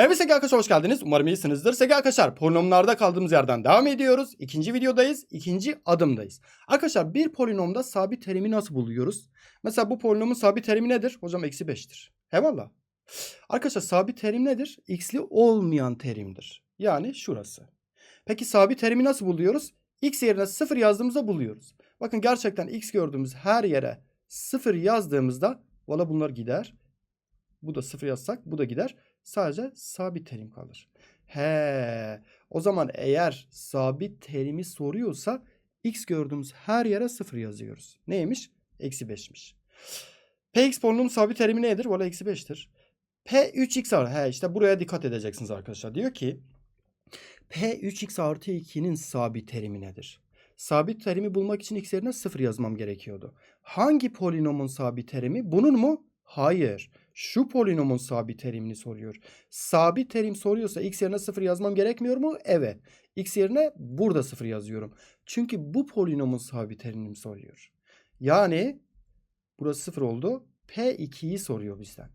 Merhaba sevgili arkadaşlar hoş geldiniz. Umarım iyisinizdir. Sevgili arkadaşlar polinomlarda kaldığımız yerden devam ediyoruz. İkinci videodayız. ikinci adımdayız. Arkadaşlar bir polinomda sabit terimi nasıl buluyoruz? Mesela bu polinomun sabit terimi nedir? Hocam eksi 5'tir. Eyvallah. Arkadaşlar sabit terim nedir? X'li olmayan terimdir. Yani şurası. Peki sabit terimi nasıl buluyoruz? X yerine 0 yazdığımızda buluyoruz. Bakın gerçekten X gördüğümüz her yere 0 yazdığımızda valla bunlar gider. Bu da 0 yazsak bu da gider. Sadece sabit terim kalır. He. O zaman eğer sabit terimi soruyorsa x gördüğümüz her yere 0 yazıyoruz. Neymiş? Eksi 5'miş. Px polinomun sabit terimi nedir? Valla eksi 5'tir. P 3x artı. He işte buraya dikkat edeceksiniz arkadaşlar. Diyor ki P 3x artı 2'nin sabit terimi nedir? Sabit terimi bulmak için x yerine 0 yazmam gerekiyordu. Hangi polinomun sabit terimi? Bunun mu? Hayır. Şu polinomun sabit terimini soruyor. Sabit terim soruyorsa x yerine 0 yazmam gerekmiyor mu? Evet. x yerine burada 0 yazıyorum. Çünkü bu polinomun sabit terimini soruyor. Yani burası 0 oldu. P2'yi soruyor bizden.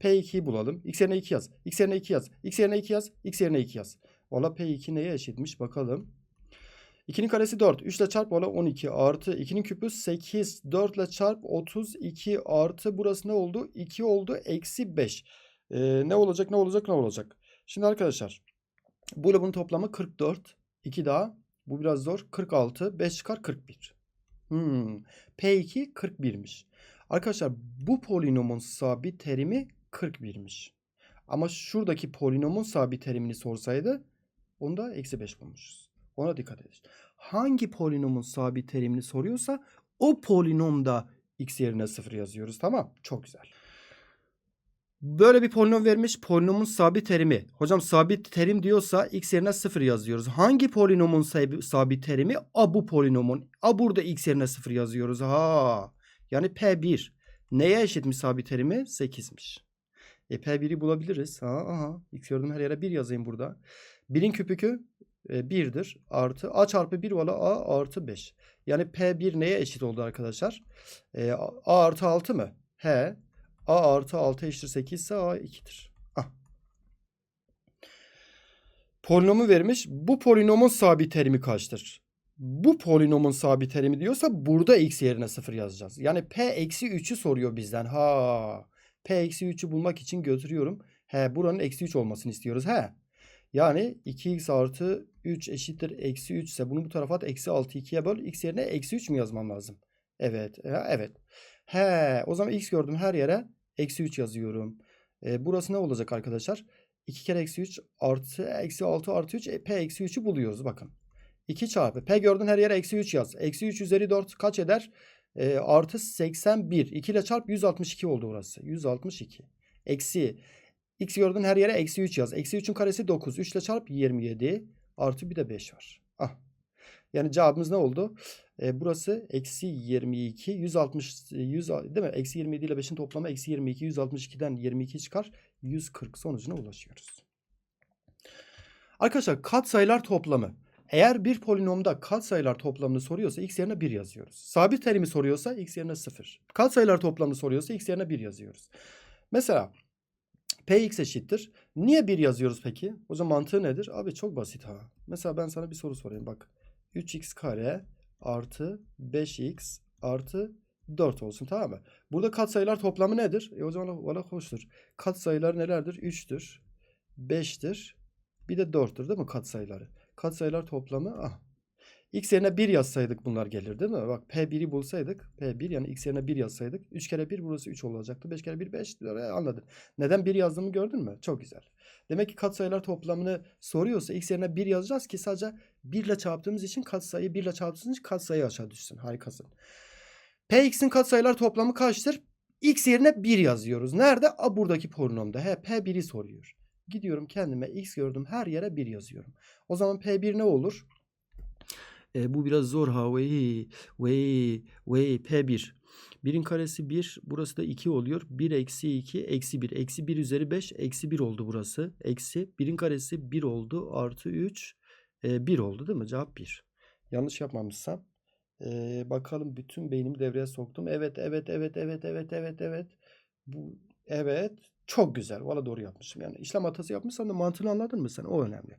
P2'yi bulalım. X yerine 2 yaz. X yerine 2 yaz. X yerine 2 yaz. X yerine 2 yaz. Valla P2 neye eşitmiş bakalım. 2'nin karesi 4. 3 ile çarp valla 12 artı 2'nin küpü 8. 4 ile çarp 32 artı burası ne oldu? 2 oldu. Eksi 5. Ee, ne olacak ne olacak ne olacak? Şimdi arkadaşlar bu ile bunun toplamı 44. 2 daha. Bu biraz zor. 46. 5 çıkar 41. Hmm. P2 41'miş. Arkadaşlar bu polinomun sabit terimi 41'miş. Ama şuradaki polinomun sabit terimini sorsaydı onu da eksi 5 bulmuşuz. Ona dikkat edin. Hangi polinomun sabit terimini soruyorsa o polinomda x yerine 0 yazıyoruz. Tamam. Çok güzel. Böyle bir polinom vermiş. Polinomun sabit terimi. Hocam sabit terim diyorsa x yerine 0 yazıyoruz. Hangi polinomun sab- sabit terimi? A bu polinomun. A burada x yerine 0 yazıyoruz. Ha. Yani P1. Neye eşitmiş sabit terimi? 8'miş. E P1'i bulabiliriz. Ha, aha. X gördüğüm her yere 1 yazayım burada. 1'in küpükü 1'dir. Artı A çarpı 1 valla A artı 5. Yani P1 neye eşit oldu arkadaşlar? E, A artı 6 mı? He. A artı 6 eşittir 8 ise A 2'dir. Ah. Polinomu vermiş. Bu polinomun sabit terimi kaçtır? Bu polinomun sabit terimi diyorsa burada x yerine 0 yazacağız. Yani P eksi 3'ü soruyor bizden. Ha. P eksi 3'ü bulmak için götürüyorum. He buranın eksi 3 olmasını istiyoruz. He. Yani 2x artı 3 eşittir eksi 3 ise bunu bu tarafa at eksi 6 2'ye böl. x yerine eksi 3 mü yazmam lazım? Evet. Ha, evet. He o zaman x gördüm her yere eksi 3 yazıyorum. E, burası ne olacak arkadaşlar? 2 kere eksi 3 artı eksi 6 artı 3 e, p eksi 3'ü buluyoruz bakın. 2 çarpı p gördün her yere eksi 3 yaz. Eksi 3 üzeri 4 kaç eder? E, artı 81. 2 ile çarp 162 oldu burası. 162. Eksi x gördün her yere eksi 3 yaz. Eksi 3'ün karesi 9. 3 ile çarp 27. Artı bir de 5 var. Ah. Yani cevabımız ne oldu? E, burası eksi 22. 160 100, değil mi? Eksi 27 ile 5'in toplamı eksi 22. 162'den 22 çıkar. 140 sonucuna ulaşıyoruz. Arkadaşlar katsayılar toplamı. Eğer bir polinomda katsayılar toplamını soruyorsa x yerine 1 yazıyoruz. Sabit terimi soruyorsa x yerine 0. Katsayılar toplamını soruyorsa x yerine 1 yazıyoruz. Mesela px eşittir. Niye 1 yazıyoruz peki? Zaman mantığı nedir? Abi çok basit ha. Mesela ben sana bir soru sorayım bak. 3x kare artı 5x artı 4 olsun tamam mı? Burada katsayılar toplamı nedir? E o zaman valla hoştur. Katsayılar nelerdir? 3'tür, 5'tir, bir de 4'tür değil mi katsayıları? Katsayılar toplamı ah. X yerine 1 yazsaydık bunlar gelir değil mi? Bak P1'i bulsaydık. P1 yani X yerine 1 yazsaydık. 3 kere 1 burası 3 olacaktı. 5 kere 1 5 anladın. Neden 1 yazdığımı gördün mü? Çok güzel. Demek ki katsayılar toplamını soruyorsa X yerine 1 yazacağız ki sadece 1 ile çarptığımız için katsayı 1 ile çarptığımız için katsayı aşağı düşsün. Harikasın. Px'in katsayılar toplamı kaçtır? X yerine 1 yazıyoruz. Nerede? A buradaki polinomda. He P1'i soruyor. Gidiyorum kendime X gördüm her yere 1 yazıyorum. O zaman P1 ne olur? E, bu biraz zor ha. Vey, vey, vey. P1. 1'in karesi 1. Burası da 2 oluyor. 1 eksi 2 eksi 1. Eksi 1 üzeri 5 eksi 1 oldu burası. Eksi 1'in karesi 1 oldu. Artı 3 e, 1 oldu değil mi? Cevap 1. Yanlış yapmamışsam. E, bakalım bütün beynimi devreye soktum. Evet evet evet evet evet evet evet. Bu Evet. Çok güzel. Valla doğru yapmışım. Yani işlem hatası yapmışsam da mantığını anladın mı sen? O önemli.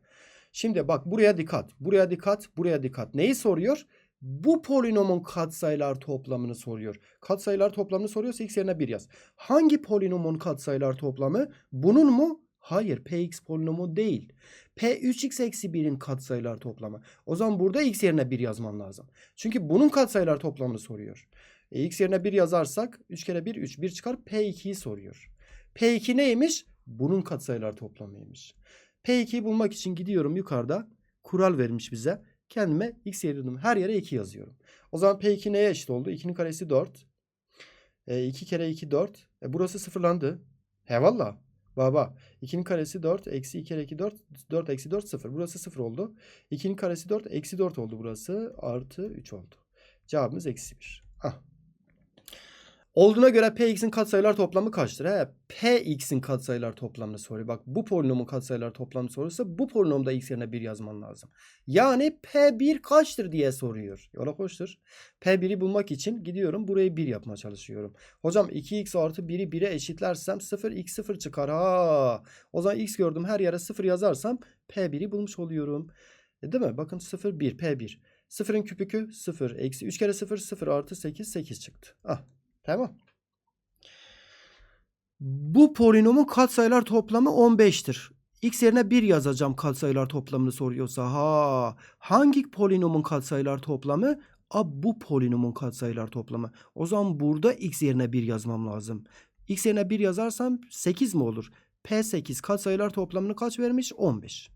Şimdi bak buraya dikkat. Buraya dikkat. Buraya dikkat. Neyi soruyor? Bu polinomun katsayılar toplamını soruyor. Katsayılar toplamını soruyorsa x yerine 1 yaz. Hangi polinomun katsayılar toplamı? Bunun mu? Hayır. Px polinomu değil. P3x eksi 1'in katsayılar toplamı. O zaman burada x yerine 1 yazman lazım. Çünkü bunun katsayılar toplamını soruyor. E, x yerine 1 yazarsak 3 kere 1 3. 1 çıkar P2'yi soruyor. P2 neymiş? Bunun katsayılar toplamıymış. P2'yi bulmak için gidiyorum yukarıda. Kural vermiş bize. Kendime x yerine her yere 2 yazıyorum. O zaman P2 neye eşit oldu? 2'nin karesi 4. E, 2 kere 2 4. E, burası sıfırlandı. He valla. Baba. 2'nin karesi 4. Eksi 2 kere 2 4. 4 eksi 4 0. Burası 0 oldu. 2'nin karesi 4. Eksi 4 oldu burası. Artı 3 oldu. Cevabımız eksi 1. Ah. Olduğuna göre Px'in katsayılar toplamı kaçtır? He, Px'in katsayılar toplamını soruyor. Bak bu polinomun katsayılar toplamını soruyorsa bu polinomda x yerine 1 yazman lazım. Yani P1 kaçtır diye soruyor. Yola koştur. P1'i bulmak için gidiyorum burayı 1 yapmaya çalışıyorum. Hocam 2x artı 1'i 1'e eşitlersem 0 x 0 çıkar. Ha. O zaman x gördüm her yere 0 yazarsam P1'i bulmuş oluyorum. E, değil mi? Bakın 0 1 P1. 0'ın küpükü 0. Eksi 3 kere 0 0 artı 8 8 çıktı. Ah. Tamam. Bu polinomun katsayılar toplamı 15'tir. X yerine 1 yazacağım katsayılar toplamını soruyorsa. Ha, hangi polinomun katsayılar toplamı? A bu polinomun katsayılar toplamı. O zaman burada x yerine 1 yazmam lazım. X yerine 1 yazarsam 8 mi olur? P8 katsayılar toplamını kaç vermiş? 15.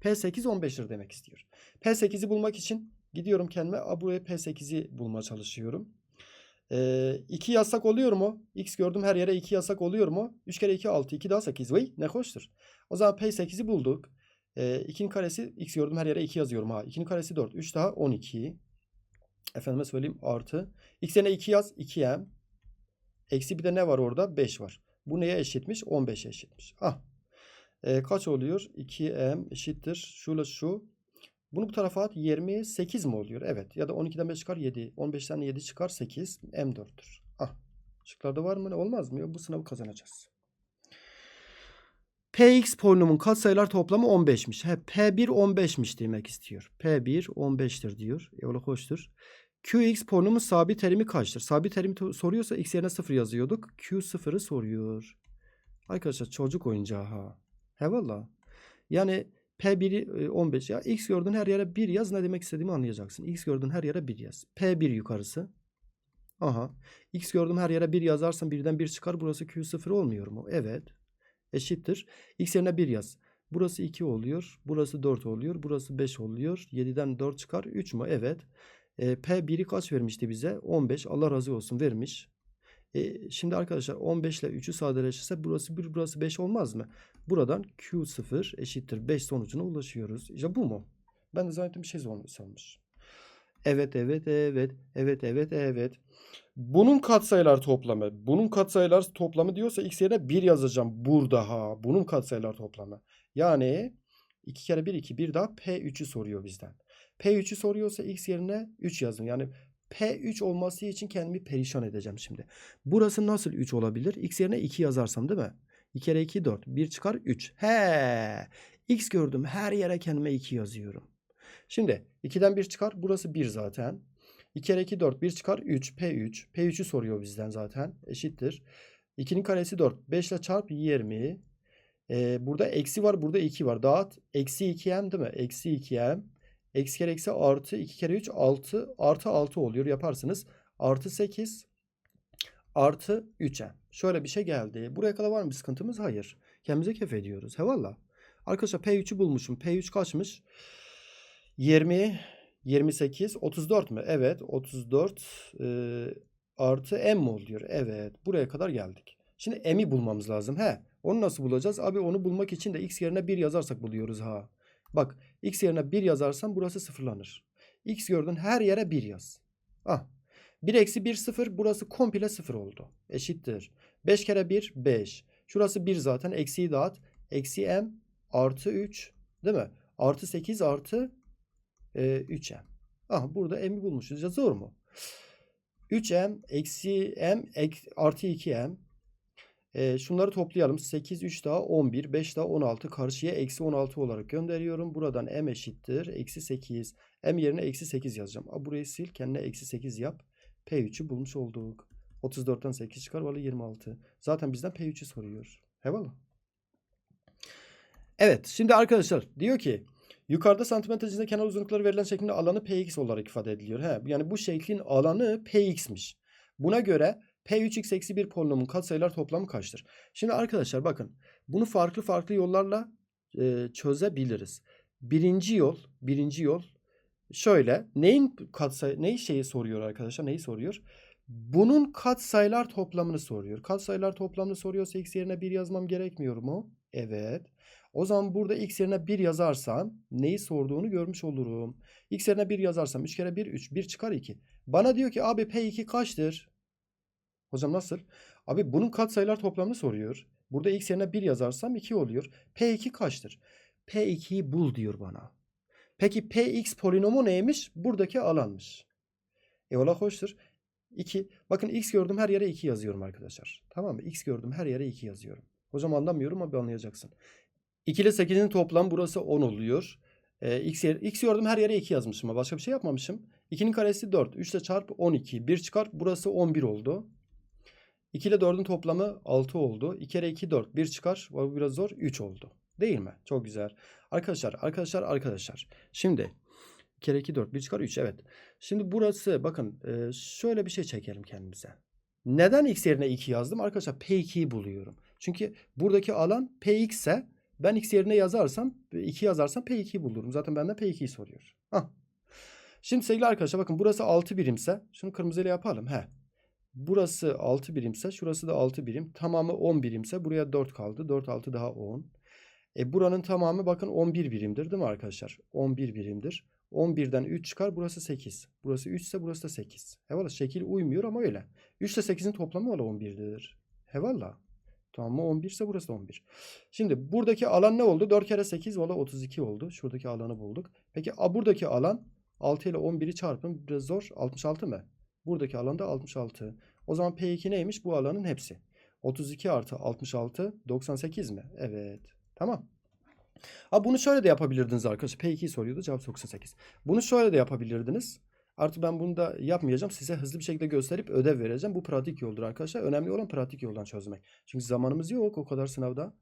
P8 15'tir demek istiyor. P8'i bulmak için gidiyorum kendime. A buraya P8'i bulmaya çalışıyorum. 2 yazsak oluyor mu? X gördüm her yere 2 yazsak oluyor mu? 3 kere 2 6. 2 daha 8. Vay ne hoştur. O zaman P8'i bulduk. 2'nin karesi X gördüm her yere 2 yazıyorum ha. 2'nin karesi 4. 3 daha 12. Efendime söyleyeyim artı. X yerine 2 yaz 2M. Eksi bir de ne var orada? 5 var. Bu neye eşitmiş? 15'e eşitmiş. Ah. E, kaç oluyor? 2M eşittir. Şuyla şu. Bunu bu tarafa at 28 mi oluyor? Evet. Ya da 12'den 5 çıkar 7. 15'ten 7 çıkar 8. M4'tür. Ah. Şıklarda var mı? Ne olmaz mı? Bu sınavı kazanacağız. Px polinomun katsayılar toplamı 15'miş. He, P1 15'miş demek istiyor. P1 15'tir diyor. Yola hoştur. Qx polinomun sabit terimi kaçtır? Sabit terimi soruyorsa x yerine 0 yazıyorduk. Q0'ı soruyor. Arkadaşlar çocuk oyuncağı ha. He valla. Yani P1'i 15 ya. X gördüğün her yere 1 yaz. Ne demek istediğimi anlayacaksın. X gördüğün her yere 1 yaz. P1 yukarısı. Aha. X gördüm her yere 1 yazarsam birden 1 çıkar. Burası Q0 olmuyor mu? Evet. Eşittir. X yerine 1 yaz. Burası 2 oluyor. Burası 4 oluyor. Burası 5 oluyor. 7'den 4 çıkar. 3 mü? Evet. E, P1'i kaç vermişti bize? 15. Allah razı olsun vermiş. E, şimdi arkadaşlar 15 ile 3'ü sadeleşirse burası 1 burası 5 olmaz mı? Buradan Q0 eşittir 5 sonucuna ulaşıyoruz. İşte bu mu? Ben de zannettim bir şey sanmış. Evet evet evet evet evet evet. Bunun katsayılar toplamı. Bunun katsayılar toplamı diyorsa x yerine 1 yazacağım burada ha. Bunun katsayılar toplamı. Yani 2 kere 1 2 bir daha P3'ü soruyor bizden. P3'ü soruyorsa x yerine 3 yazın. Yani P3 olması için kendimi perişan edeceğim şimdi. Burası nasıl 3 olabilir? X yerine 2 yazarsam değil mi? 2 kere 2 4. 1 çıkar 3. He. X gördüm. Her yere kendime 2 yazıyorum. Şimdi 2'den 1 çıkar. Burası 1 zaten. 2 kere 2 4. 1 çıkar 3. P3. P3'ü soruyor bizden zaten. Eşittir. 2'nin karesi 4. 5 ile çarp 20. Ee, burada eksi var. Burada 2 var. Dağıt. Eksi 2m değil mi? Eksi 2m. Eksi kere eksi artı 2 kere 3 6 artı 6 oluyor yaparsınız. Artı 8 artı 3'e. Şöyle bir şey geldi. Buraya kadar var mı bir sıkıntımız? Hayır. Kendimize kef ediyoruz. He valla. Arkadaşlar P3'ü bulmuşum. P3 kaçmış? 20, 28, 34 mü? Evet. 34 e, artı M mi oluyor? Evet. Buraya kadar geldik. Şimdi M'i bulmamız lazım. He. Onu nasıl bulacağız? Abi onu bulmak için de x yerine 1 yazarsak buluyoruz ha. Bak x yerine 1 yazarsam burası sıfırlanır. x gördün her yere 1 yaz. Ah 1 eksi 1 0 burası komple 0 oldu. Eşittir. 5 kere 1 5. Şurası 1 zaten. Eksiyi dağıt. Eksi m artı 3 değil mi? Artı 8 artı e, 3m. Ah burada m'i bulmuşuz. Ya zor mu? 3m eksi m ek, artı 2m E, şunları toplayalım. 8, 3 daha 11, 5 daha 16. Karşıya eksi 16 olarak gönderiyorum. Buradan m eşittir. Eksi 8. m yerine eksi 8 yazacağım. A, burayı sil. Kendine eksi 8 yap. P3'ü bulmuş olduk. 34'ten 8 çıkar. Vallahi 26. Zaten bizden P3'ü soruyor. Eyvallah. Evet. Şimdi arkadaşlar diyor ki yukarıda santimetre cinsinden kenar uzunlukları verilen şeklinde alanı Px olarak ifade ediliyor. He, yani bu şeklin alanı Px'miş. Buna göre P3x eksi 1 polinomun katsayılar toplamı kaçtır? Şimdi arkadaşlar bakın bunu farklı farklı yollarla e, çözebiliriz. Birinci yol, birinci yol şöyle neyin katsayı neyi şeyi soruyor arkadaşlar? Neyi soruyor? Bunun katsayılar toplamını soruyor. Katsayılar toplamını soruyorsa x yerine 1 yazmam gerekmiyor mu? Evet. O zaman burada x yerine 1 yazarsam neyi sorduğunu görmüş olurum. x yerine 1 yazarsam 3 kere 1 3. 1 çıkar 2. Bana diyor ki abi P2 kaçtır? Hocam nasıl? Abi bunun katsayılar toplamını soruyor. Burada x yerine 1 yazarsam 2 oluyor. P2 kaçtır? P2'yi bul diyor bana. Peki Px polinomu neymiş? Buradaki alanmış. E ola hoştur. 2. Bakın x gördüm her yere 2 yazıyorum arkadaşlar. Tamam mı? x gördüm her yere 2 yazıyorum. Hocam anlamıyorum ama anlayacaksın. 2 ile 8'in toplam burası 10 oluyor. Ee, x, yer, x gördüm her yere 2 yazmışım ama başka bir şey yapmamışım. 2'nin karesi 4. 3 ile çarp 12. 1 çıkar. Burası 11 oldu. 2 ile 4'ün toplamı 6 oldu. 2 kere 2 4. 1 çıkar. Bu biraz zor. 3 oldu. Değil mi? Çok güzel. Arkadaşlar, arkadaşlar, arkadaşlar. Şimdi 2 kere 2 4. 1 çıkar 3. Evet. Şimdi burası bakın e, şöyle bir şey çekelim kendimize. Neden x yerine 2 yazdım? Arkadaşlar P2'yi buluyorum. Çünkü buradaki alan Px ise ben x yerine yazarsam 2 yazarsam P2'yi bulurum. Zaten benden P2'yi soruyor. Hah. Şimdi sevgili arkadaşlar bakın burası 6 birimse şunu kırmızıyla yapalım. He. Burası 6 birimse şurası da 6 birim. Tamamı 10 birimse buraya 4 kaldı. 4 6 daha 10. E buranın tamamı bakın 11 birimdir değil mi arkadaşlar? 11 birimdir. 11'den 3 çıkar burası 8. Burası 3 ise burası da 8. Hevala şekil uymuyor ama öyle. 3 ile 8'in toplamı öyle 11'dir. Hevala. Tamam mı? 11 ise burası da 11. Şimdi buradaki alan ne oldu? 4 kere 8 valla 32 oldu. Şuradaki alanı bulduk. Peki a, buradaki alan 6 ile 11'i çarpın. Biraz zor. 66 mı? Buradaki alan da 66. O zaman P2 neymiş? Bu alanın hepsi. 32 artı 66 98 mi? Evet. Tamam. Ha bunu şöyle de yapabilirdiniz arkadaşlar. P2'yi soruyordu. Cevap 98. Bunu şöyle de yapabilirdiniz. Artık ben bunu da yapmayacağım. Size hızlı bir şekilde gösterip ödev vereceğim. Bu pratik yoldur arkadaşlar. Önemli olan pratik yoldan çözmek. Çünkü zamanımız yok o kadar sınavda.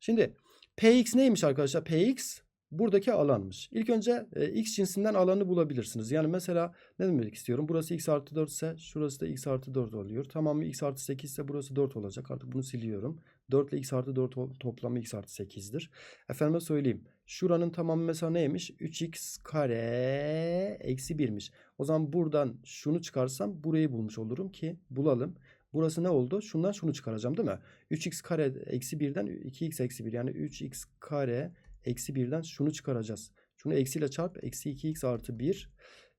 Şimdi Px neymiş arkadaşlar? Px buradaki alanmış. İlk önce e, x cinsinden alanı bulabilirsiniz. Yani mesela ne demek istiyorum? Burası x artı 4 ise şurası da x artı 4 oluyor. Tamamı x artı 8 ise burası 4 olacak. Artık bunu siliyorum. 4 ile x artı 4 toplamı x artı 8'dir. Efendime söyleyeyim. Şuranın tamamı mesela neymiş? 3x kare eksi 1'miş. O zaman buradan şunu çıkarsam burayı bulmuş olurum ki bulalım. Burası ne oldu? Şundan şunu çıkaracağım değil mi? 3x kare eksi 1'den 2x eksi 1 yani 3x kare eksi 1'den şunu çıkaracağız. Şunu eksiyle çarp. Eksi 2x artı 1.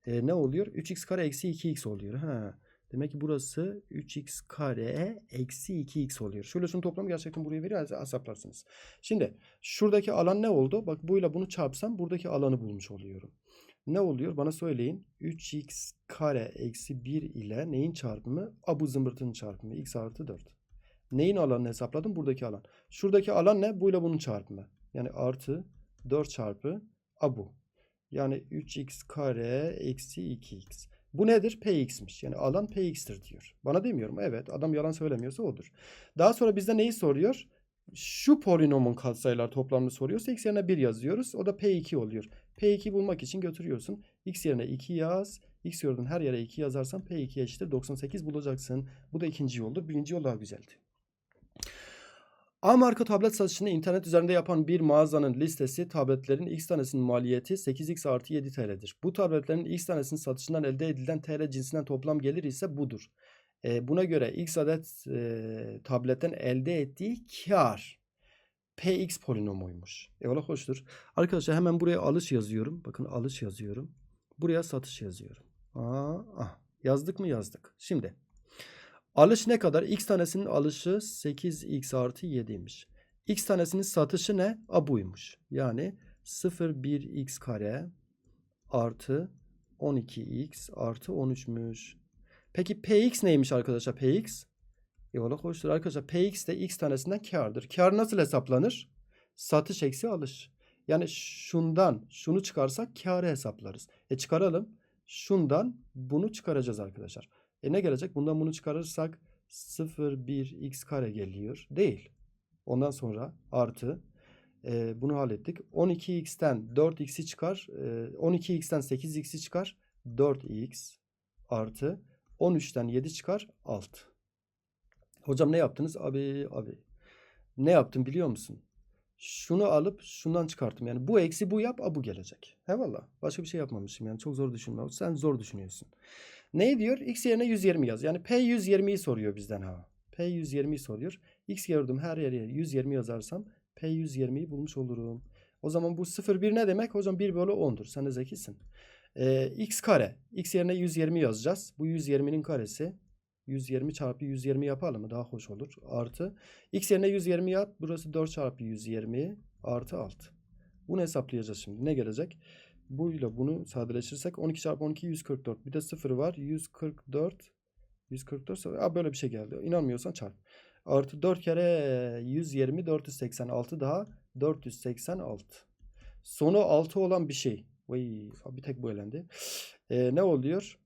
E, ne oluyor? 3x kare eksi 2x oluyor. Ha. Demek ki burası 3x kare eksi 2x oluyor. Şöyle şunun toplamı gerçekten buraya veriyor. Hesaplarsınız. Şimdi şuradaki alan ne oldu? Bak buyla bunu çarpsam buradaki alanı bulmuş oluyorum. Ne oluyor? Bana söyleyin. 3x kare eksi 1 ile neyin çarpımı? A bu zımbırtının çarpımı. x artı 4. Neyin alanını hesapladım? Buradaki alan. Şuradaki alan ne? Buyla bunun çarpımı. Yani artı 4 çarpı a bu. Yani 3x kare eksi 2x. Bu nedir? Px'miş. Yani alan Px'tir diyor. Bana demiyorum. Evet adam yalan söylemiyorsa odur. Daha sonra bizde neyi soruyor? Şu polinomun katsayılar toplamını soruyorsa x yerine 1 yazıyoruz. O da P2 oluyor. P2 bulmak için götürüyorsun. x yerine 2 yaz. x gördüğün her yere 2 yazarsan P2 eşittir 98 bulacaksın. Bu da ikinci yoldur. Birinci yol daha güzeldi. A marka tablet satışını internet üzerinde yapan bir mağazanın listesi tabletlerin x tanesinin maliyeti 8x artı 7 TL'dir. Bu tabletlerin x tanesinin satışından elde edilen TL cinsinden toplam gelir ise budur. E, buna göre x adet e, tabletten elde ettiği kar px polinomuymuş. Eyvallah hoştur. Arkadaşlar hemen buraya alış yazıyorum. Bakın alış yazıyorum. Buraya satış yazıyorum. Aa, ah. Yazdık mı yazdık. Şimdi Alış ne kadar? X tanesinin alışı 8x artı 7'ymiş. X tanesinin satışı ne? A buymuş. Yani 0,1x kare artı 12x artı 13'müş. Peki Px neymiş arkadaşlar? Px Eyvallah hoştur arkadaşlar. Px de x tanesinden kardır. Kar nasıl hesaplanır? Satış eksi alış. Yani şundan şunu çıkarsak karı hesaplarız. E çıkaralım. Şundan bunu çıkaracağız arkadaşlar. E ne gelecek? Bundan bunu çıkarırsak 0, 1, x kare geliyor. Değil. Ondan sonra artı e, bunu hallettik. 12x'ten 4x'i çıkar. E, 12x'ten 8x'i çıkar. 4x artı 13'ten 7 çıkar 6. Hocam ne yaptınız? Abi abi. Ne yaptım biliyor musun? Şunu alıp şundan çıkarttım. Yani bu eksi bu yap, a bu gelecek. He. Başka bir şey yapmamışım yani. Çok zor düşünme. Sen zor düşünüyorsun. Ne diyor? X yerine 120 yaz. Yani P 120'yi soruyor bizden ha. P 120'yi soruyor. X gördüm her yere 120 yazarsam P 120'yi bulmuş olurum. O zaman bu 0,1 ne demek? Hocam 1 bölü 10'dur. Sen de zekisin. Ee, x kare. X yerine 120 yazacağız. Bu 120'nin karesi. 120 çarpı 120 yapalım mı? Daha hoş olur. Artı. X yerine 120 yap. Burası 4 çarpı 120 artı 6. Bunu hesaplayacağız şimdi. Ne gelecek? Buyla bunu sadeleştirirsek 12 çarpı 12 144. Bir de 0 var. 144. 144 ise Aa, böyle bir şey geldi. İnanmıyorsan çarp. Artı 4 kere 120 486 daha 486. Sonu 6 olan bir şey. Vay, bir tek bu elendi. Ee, ne oluyor?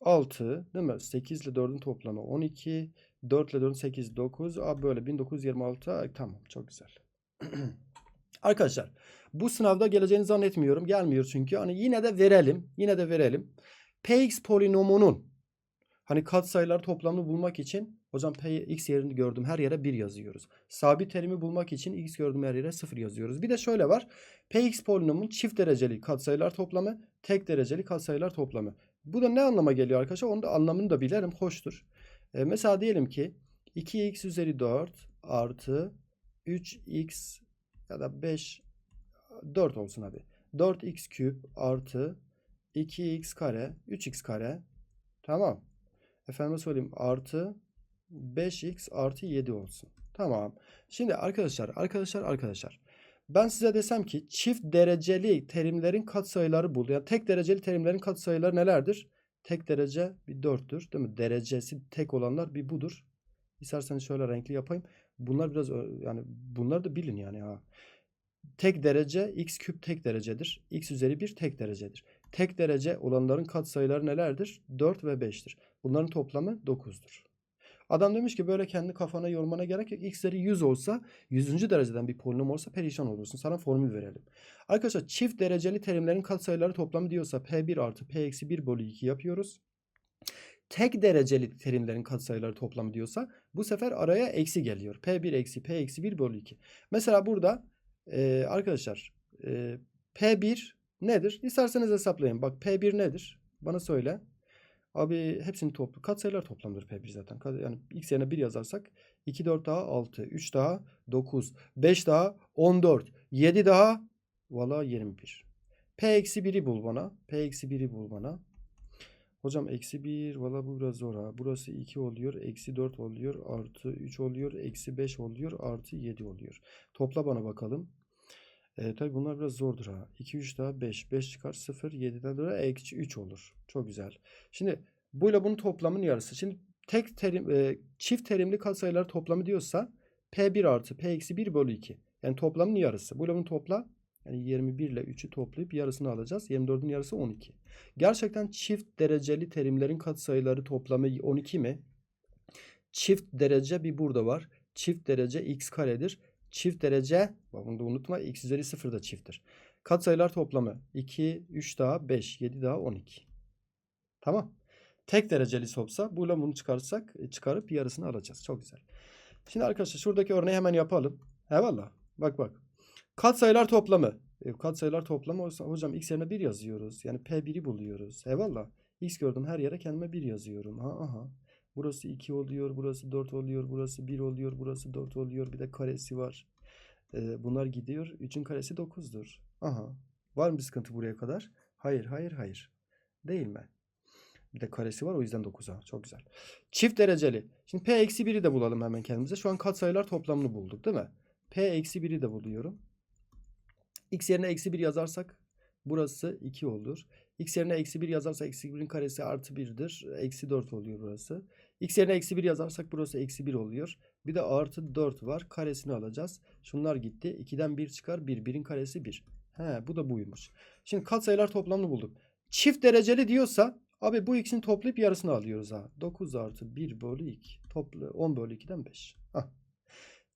6 değil mi? 8 ile 4'ün toplamı 12. 4 ile 4'ün 8 9. Abi böyle 1926. Ay, tamam çok güzel. Arkadaşlar bu sınavda geleceğini zannetmiyorum. Gelmiyor çünkü. Hani yine de verelim. Yine de verelim. Px polinomunun hani katsayılar toplamını bulmak için hocam Px yerini gördüm her yere 1 yazıyoruz. Sabit terimi bulmak için x gördüm her yere 0 yazıyoruz. Bir de şöyle var. Px polinomun çift dereceli katsayılar toplamı, tek dereceli katsayılar toplamı. Bu da ne anlama geliyor arkadaşlar? Onun da anlamını da bilirim. Hoştur. E, mesela diyelim ki 2x üzeri 4 artı 3x ya da 5 4 olsun abi. 4x küp artı 2x kare 3x kare tamam. Efendime söyleyeyim artı 5x artı 7 olsun. Tamam. Şimdi arkadaşlar arkadaşlar arkadaşlar. Ben size desem ki çift dereceli terimlerin katsayıları bul. Yani tek dereceli terimlerin katsayıları nelerdir? Tek derece bir 4'tür. Değil mi? Derecesi tek olanlar bir budur. İsterseniz şöyle renkli yapayım. Bunlar biraz yani bunlar da bilin yani ha. Tek derece x küp tek derecedir. x üzeri 1 tek derecedir. Tek derece olanların katsayıları nelerdir? 4 ve 5'tir. Bunların toplamı 9'dur. Adam demiş ki böyle kendi kafana yormana gerek yok. X'leri 100 olsa 100. dereceden bir polinom olsa perişan olursun. Sana formül verelim. Arkadaşlar çift dereceli terimlerin katsayıları toplamı diyorsa P1 artı P eksi 1 bölü 2 yapıyoruz. Tek dereceli terimlerin katsayıları toplamı diyorsa bu sefer araya eksi geliyor. P1 eksi P eksi 1 bölü 2. Mesela burada e, arkadaşlar e, P1 nedir? İsterseniz hesaplayın. Bak P1 nedir? Bana söyle. Abi hepsini toplu. Katsayılar toplamıdır P1 zaten. Yani x yerine 1 yazarsak 2 4 daha 6, 3 daha 9, 5 daha 14, 7 daha valla 21. P eksi 1'i bul bana. P eksi 1'i bul bana. Hocam eksi 1 valla bu biraz zor ha. Burası 2 oluyor. Eksi 4 oluyor. Artı 3 oluyor. Eksi 5 oluyor. Artı 7 oluyor. Topla bana bakalım. E, tabii bunlar biraz zordur ha. 2, 3 daha 5. 5 çıkar 0. 7'den dolayı eksi 3 olur. Çok güzel. Şimdi buyla bunun toplamının yarısı. Şimdi tek terim, e, çift terimli katsayılar toplamı diyorsa P1 artı P eksi 1 bölü 2. Yani toplamın yarısı. Buyla bunu topla. Yani 21 ile 3'ü toplayıp yarısını alacağız. 24'ün yarısı 12. Gerçekten çift dereceli terimlerin katsayıları toplamı 12 mi? Çift derece bir burada var. Çift derece x karedir. Çift derece, bunu da unutma, x üzeri 0 da çifttir. Katsayılar toplamı 2, 3 daha 5, 7 daha 12. Tamam. Tek dereceli sopsa bu bunu çıkarırsak çıkarıp yarısını alacağız. Çok güzel. Şimdi arkadaşlar şuradaki örneği hemen yapalım. Eyvallah. Bak bak. Katsayılar toplamı. E, katsayılar toplamı hocam x yerine 1 yazıyoruz. Yani P1'i buluyoruz. Eyvallah. X gördüm her yere kendime 1 yazıyorum. Ha, aha. Burası 2 oluyor, burası 4 oluyor, burası 1 oluyor, burası 4 oluyor. Bir de karesi var. Ee, bunlar gidiyor. 3'ün karesi 9'dur. Aha. Var mı bir sıkıntı buraya kadar? Hayır, hayır, hayır. Değil mi? Bir de karesi var o yüzden 9'a. Çok güzel. Çift dereceli. Şimdi P eksi 1'i de bulalım hemen kendimize. Şu an katsayılar toplamını bulduk değil mi? P eksi 1'i de buluyorum. X yerine eksi 1 yazarsak burası 2 olur. X yerine eksi 1 yazarsa eksi 1'in karesi artı 1'dir. Eksi 4 oluyor burası. X yerine eksi 1 yazarsak burası eksi 1 oluyor. Bir de artı 4 var. Karesini alacağız. Şunlar gitti. 2'den 1 çıkar. 1. 1'in karesi 1. He bu da buymuş. Şimdi katsayılar toplamını bulduk. Çift dereceli diyorsa abi bu ikisini toplayıp yarısını alıyoruz ha. 9 artı 1 bölü 2. Toplu 10 bölü 2'den 5. Hah.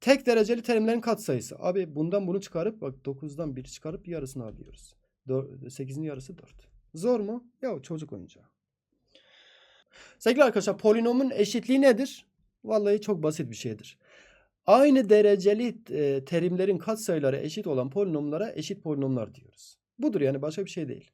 Tek dereceli terimlerin katsayısı. Abi bundan bunu çıkarıp bak 9'dan 1 çıkarıp yarısını alıyoruz. 8'in yarısı 4. Zor mu? Ya çocuk oyuncağı. Sevgili arkadaşlar polinomun eşitliği nedir? Vallahi çok basit bir şeydir. Aynı dereceli e, terimlerin katsayıları eşit olan polinomlara eşit polinomlar diyoruz. Budur yani başka bir şey değil.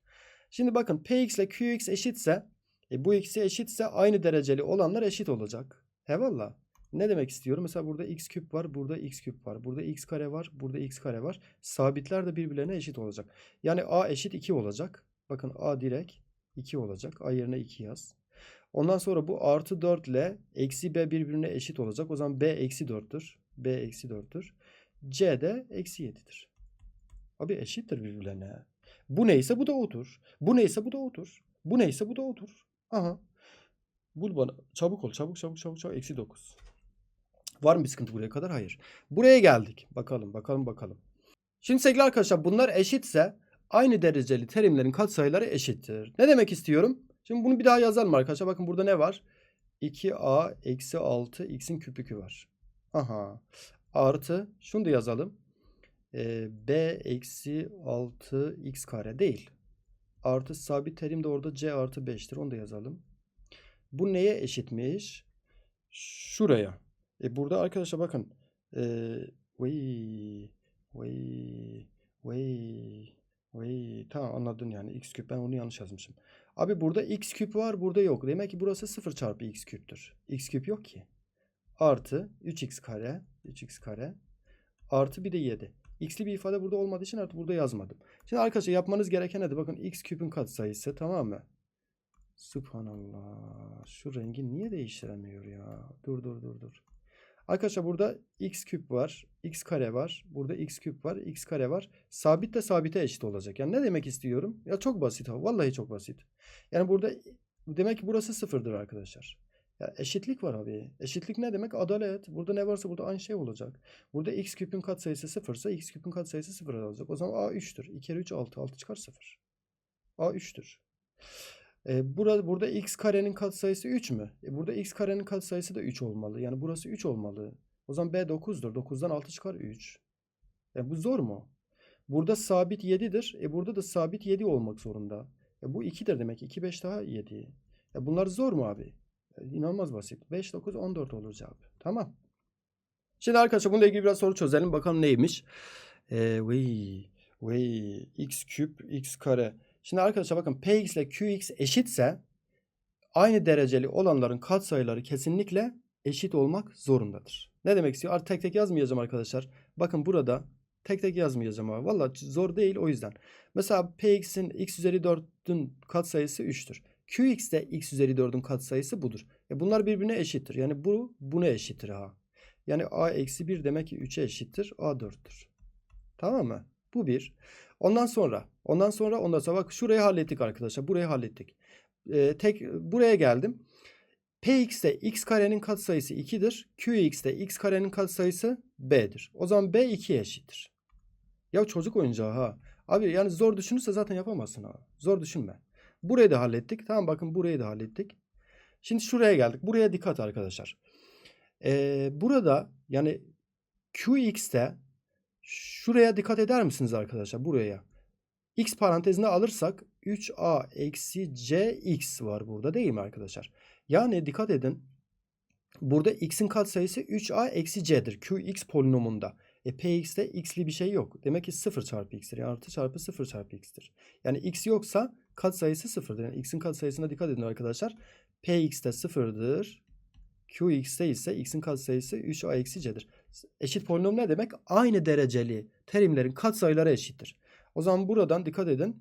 Şimdi bakın px ile qx eşitse e, bu ikisi eşitse aynı dereceli olanlar eşit olacak. He valla. Ne demek istiyorum? Mesela burada x küp var, burada x küp var, burada x kare var, burada x kare var. Sabitler de birbirlerine eşit olacak. Yani a eşit 2 olacak. Bakın a direkt 2 olacak. A yerine 2 yaz. Ondan sonra bu artı 4 ile eksi b birbirine eşit olacak. O zaman b eksi 4'tür. b eksi 4'tür. c de eksi 7'dir. Abi eşittir birbirlerine. Bu neyse bu da odur. Bu neyse bu da odur. Bu neyse bu da odur. Aha. Bul bana. Çabuk ol. Çabuk çabuk çabuk çabuk. Eksi 9. Var mı bir sıkıntı buraya kadar? Hayır. Buraya geldik. Bakalım bakalım bakalım. Şimdi sevgili arkadaşlar bunlar eşitse aynı dereceli terimlerin katsayıları eşittir. Ne demek istiyorum? Şimdi bunu bir daha yazalım arkadaşlar. Bakın burada ne var? 2a eksi 6 x'in küpükü var. Aha. Artı şunu da yazalım. Ee, b eksi 6 x kare değil. Artı sabit terim de orada c artı 5'tir. Onu da yazalım. Bu neye eşitmiş? Şuraya. E burada arkadaşlar bakın. Ee, vay, vay, vay, vay. Tamam anladın yani. x küp ben onu yanlış yazmışım. Abi burada x küp var burada yok. Demek ki burası 0 çarpı x küptür. x küp yok ki. Artı 3x kare. 3x kare. Artı bir de 7. X'li bir ifade burada olmadığı için artık burada yazmadım. Şimdi arkadaşlar yapmanız gereken nedir? Bakın x küpün katsayısı tamam mı? Subhanallah. Şu rengi niye değiştiremiyor ya? Dur dur dur dur. Arkadaşlar burada x küp var. x kare var. Burada x küp var. x kare var. Sabit de sabite eşit olacak. Yani ne demek istiyorum? Ya çok basit. Vallahi çok basit. Yani burada demek ki burası sıfırdır arkadaşlar. Ya eşitlik var abi. Eşitlik ne demek? Adalet. Burada ne varsa burada aynı şey olacak. Burada x küpün katsayısı sıfırsa x küpün katsayısı sıfır olacak. O zaman a 3'tür. 2 kere 3 6. 6 çıkar 0. a 3'tür. E, burada, burada x karenin katsayısı 3 mü? E, burada x karenin katsayısı da 3 olmalı. Yani burası 3 olmalı. O zaman b 9'dur. 9'dan 6 çıkar 3. E, bu zor mu? Burada sabit 7'dir. E, burada da sabit 7 olmak zorunda. E, bu 2'dir demek. 2 5 daha 7. E, bunlar zor mu abi? E, inanılmaz basit. 5 9 14 olur cevap. Tamam. Şimdi arkadaşlar bununla ilgili biraz soru çözelim. Bakalım neymiş. E, vay, vay, x küp x kare. Şimdi arkadaşlar bakın Px ile Qx eşitse aynı dereceli olanların katsayıları kesinlikle eşit olmak zorundadır. Ne demek istiyor? Artık tek tek yazmayacağım arkadaşlar. Bakın burada tek tek yazmayacağım ama valla zor değil o yüzden. Mesela Px'in x üzeri 4'ün katsayısı 3'tür. Qx de x üzeri 4'ün katsayısı budur. E bunlar birbirine eşittir. Yani bu buna eşittir ha. Yani a eksi 1 demek ki 3'e eşittir. a 4'tür. Tamam mı? Bu bir. Ondan sonra, ondan sonra, ondan sonra bak şurayı hallettik arkadaşlar. Burayı hallettik. Ee, tek buraya geldim. Px'te x karenin katsayısı 2'dir. Qx'te x karenin katsayısı b'dir. O zaman b 2'ye eşittir. Ya çocuk oyuncağı ha. Abi yani zor düşünürse zaten yapamazsın ha. Zor düşünme. Burayı da hallettik. Tamam bakın burayı da hallettik. Şimdi şuraya geldik. Buraya dikkat arkadaşlar. Ee, burada yani Qx'te Şuraya dikkat eder misiniz arkadaşlar? Buraya. X parantezine alırsak 3a eksi cx var burada değil mi arkadaşlar? Yani dikkat edin. Burada x'in katsayısı 3a eksi c'dir. Qx polinomunda. E px'te x'li bir şey yok. Demek ki 0 çarpı x'tir. Yani artı çarpı 0 çarpı x'tir. Yani x yoksa katsayısı 0'dır. Yani x'in katsayısına dikkat edin arkadaşlar. px'te 0'dır. Qx'te ise x'in katsayısı 3a eksi c'dir. Eşit polinom ne demek? Aynı dereceli terimlerin katsayıları eşittir. O zaman buradan dikkat edin.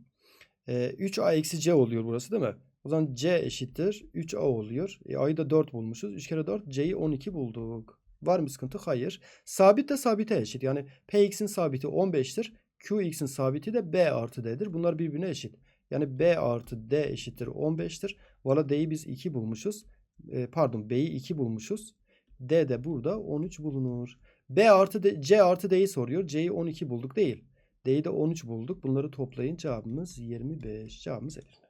3a eksi c oluyor burası değil mi? O zaman c eşittir 3a oluyor. E, a'yı da 4 bulmuşuz. 3 kere 4 c'yi 12 bulduk. Var mı sıkıntı? Hayır. Sabit de sabite eşit. Yani px'in sabiti 15'tir. qx'in sabiti de b artı d'dir. Bunlar birbirine eşit. Yani b artı d eşittir 15'tir. Valla d'yi biz 2 bulmuşuz. e, pardon B'yi 2 bulmuşuz. D de burada 13 bulunur. B artı D, C artı D'yi soruyor. C'yi 12 bulduk değil. D'yi de 13 bulduk. Bunları toplayın cevabımız 25. Cevabımız Edirne.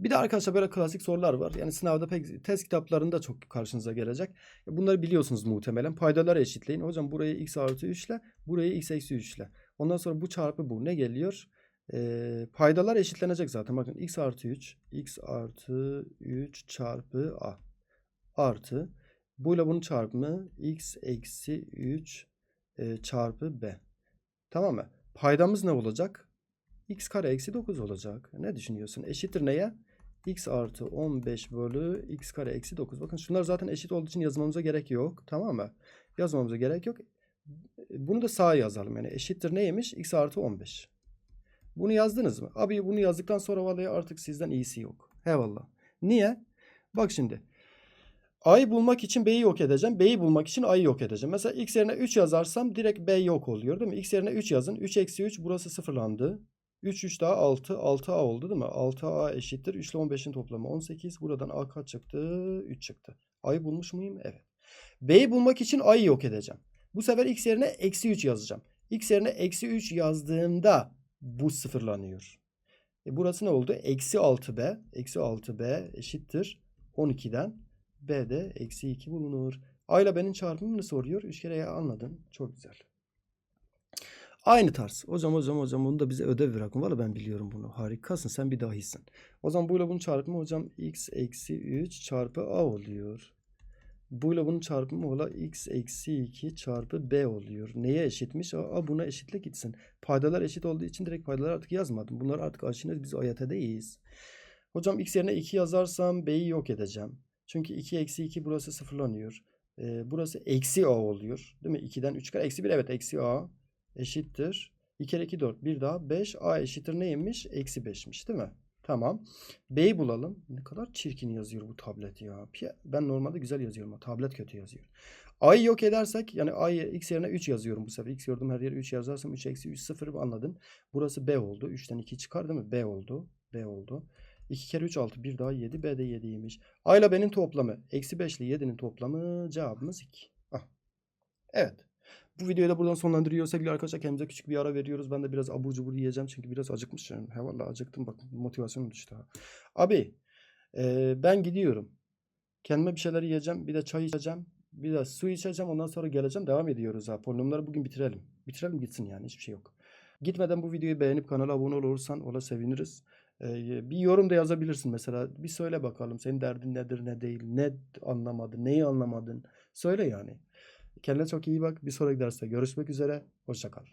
Bir de arkadaşlar böyle klasik sorular var. Yani sınavda pek test kitaplarında çok karşınıza gelecek. Bunları biliyorsunuz muhtemelen. Paydaları eşitleyin. Hocam burayı x artı 3 ile burayı x eksi 3 ile. Ondan sonra bu çarpı bu ne geliyor? Ee, paydalar eşitlenecek zaten. Bakın x artı 3 x artı 3 çarpı a artı buyla bunun çarpımı x eksi 3 e, çarpı b. Tamam mı? Paydamız ne olacak? x kare eksi 9 olacak. Ne düşünüyorsun? Eşittir neye? x artı 15 bölü x kare eksi 9. Bakın şunlar zaten eşit olduğu için yazmamıza gerek yok. Tamam mı? Yazmamıza gerek yok. Bunu da sağa yazalım. Yani eşittir neymiş? x artı 15. Bunu yazdınız mı? Abi bunu yazdıktan sonra vallahi artık sizden iyisi yok. Eyvallah. Niye? Bak şimdi. A'yı bulmak için B'yi yok edeceğim. B'yi bulmak için A'yı yok edeceğim. Mesela x yerine 3 yazarsam direkt B yok oluyor değil mi? X yerine 3 yazın. 3 eksi 3 burası sıfırlandı. 3 3 daha 6. 6A oldu değil mi? 6A eşittir. 3 ile 15'in toplamı 18. Buradan A kaç çıktı? 3 çıktı. A'yı bulmuş muyum? Evet. B'yi bulmak için A'yı yok edeceğim. Bu sefer x yerine eksi 3 yazacağım. X yerine eksi 3 yazdığımda bu sıfırlanıyor. E burası ne oldu? Eksi 6B. Eksi 6B eşittir. 12'den B de eksi 2 bulunur. A ile B'nin çarpımını soruyor. 3 kere ya anladın. Çok güzel. Aynı tarz. Hocam hocam hocam bunu da bize ödev bırakın. Valla ben biliyorum bunu. Harikasın. Sen bir dahisin. O zaman buyla bunun çarpımı hocam x eksi 3 çarpı a oluyor. Buyla bunun çarpımı ola x eksi 2 çarpı b oluyor. Neye eşitmiş? A buna eşitle gitsin. Paydalar eşit olduğu için direkt paydaları artık yazmadım. Bunlar artık aşina biz AYT'deyiz. Hocam x yerine 2 yazarsam b'yi yok edeceğim. Çünkü 2 eksi 2 burası sıfırlanıyor. Ee, burası eksi a oluyor. Değil mi? 2'den 3 çıkar. Eksi 1 evet eksi a eşittir. 2 kere 2 4. Bir daha 5. A eşittir neymiş? Eksi 5'miş değil mi? Tamam. B'yi bulalım. Ne kadar çirkin yazıyor bu tablet ya. Ben normalde güzel yazıyorum ama tablet kötü yazıyor. A'yı yok edersek yani A'yı x yerine 3 yazıyorum bu sefer. X gördüm her yere 3 yazarsam 3 eksi 3 0 anladın. Burası B oldu. 3'ten 2 çıkar değil mi? B oldu. B oldu. 2 kere 3 6 bir daha 7. B de 7'ymiş. A ile B'nin toplamı. Eksi 5 ile 7'nin toplamı cevabımız 2. Ah. Evet. Bu videoyu da buradan sonlandırıyor sevgili arkadaşlar. Kendimize küçük bir ara veriyoruz. Ben de biraz abur cubur yiyeceğim. Çünkü biraz acıkmışım. He valla acıktım. Bak motivasyonum düştü. Ha. Abi e, ben gidiyorum. Kendime bir şeyler yiyeceğim. Bir de çay içeceğim. Bir de su içeceğim. Ondan sonra geleceğim. Devam ediyoruz ha. Polinomları bugün bitirelim. Bitirelim gitsin yani. Hiçbir şey yok. Gitmeden bu videoyu beğenip kanala abone olursan ola seviniriz. Bir yorum da yazabilirsin mesela. Bir söyle bakalım senin derdin nedir ne değil. Ne anlamadın. Neyi anlamadın. Söyle yani. Kendine çok iyi bak. Bir sonraki derste görüşmek üzere. Hoşça kal.